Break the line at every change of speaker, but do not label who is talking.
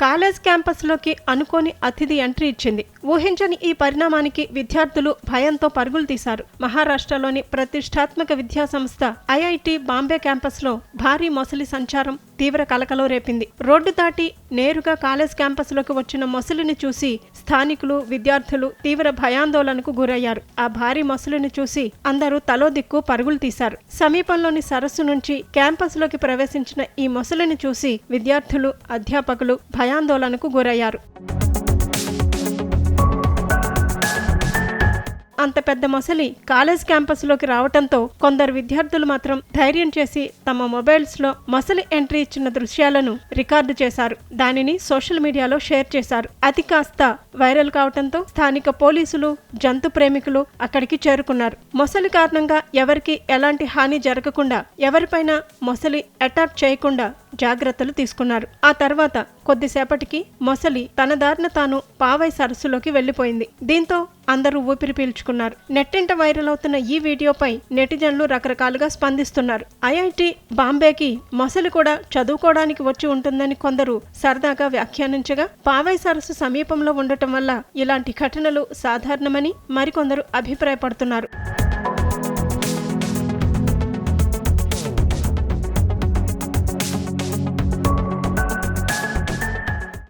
College క్యాంపస్లోకి అనుకోని అతిథి entry ఇచ్చింది. ఊహించని ఈ పరిణామానికి విద్యార్థులు భయంతో పరుగులు తీశారు. మహారాష్ట్రలోని ప్రతిష్టాత్మక విద్యా సంస్థ ఐఐటి బాంబే క్యాంపస్లో భారీ మొసలి సంచారం తీవ్ర కలకలం రేపింది. రోడ్డు దాటి నేరుగా కాలేజ్ క్యాంపస్లోకి వచ్చిన మొసలిని చూసి స్థానికులు విద్యార్థులు తీవ్ర భయాందోళనకు గురయ్యారు. ఆ భారీ మొసలిని చూసి అందరూ తలో దిక్కు పరుగులు తీశారు. సమీపంలోని సరస్సు నుంచి క్యాంపస్లోకి ప్రవేశించిన ఈ మొసలిని చూసి విద్యార్థులు అధ్యాపకులు భయాందోళనకు గురయ్యారు. అంత పెద్ద మొసలి కాలేజ్ క్యాంపస్లోకి రావటంతో కొందరు విద్యార్థులు మాత్రం ధైర్యం చేసి తమ మొబైల్స్లో మొసలి ఎంట్రీ ఇచ్చిన దృశ్యాలను రికార్డు చేశారు. దానిని సోషల్ మీడియాలో షేర్ చేశారు. అది కాస్త వైరల్ కావడంతో స్థానిక పోలీసులు జంతు ప్రేమికులు అక్కడికి చేరుకున్నారు. మొసలి కారణంగా ఎవరికి ఎలాంటి హాని జరగకుండా ఎవరిపైన మొసలి అటాక్ చేయకుండా జాగ్రత్తలు తీసుకున్నారు. ఆ తర్వాత కొద్దిసేపటికి మొసలి తన దారిన తాను పావై సరస్సులోకి వెళ్ళిపోయింది దీంతో అందరూ ఊపిరి పీల్చుకున్నారు. నెట్టింట వైరల్ అవుతున్న ఈ వీడియోపై నెటిజన్లు రకరకాలుగా స్పందిస్తున్నారు. ఐఐటి బాంబేకి మొసలి కూడా చదువుకోవడానికి వచ్చి ఉంటుందని కొందరు సరదాగా వ్యాఖ్యానించగా పావై సరస్సు సమీపంలో ఉండటం వల్ల ఇలాంటి ఘటనలు సాధారణమని మరికొందరు అభిప్రాయపడుతున్నారు.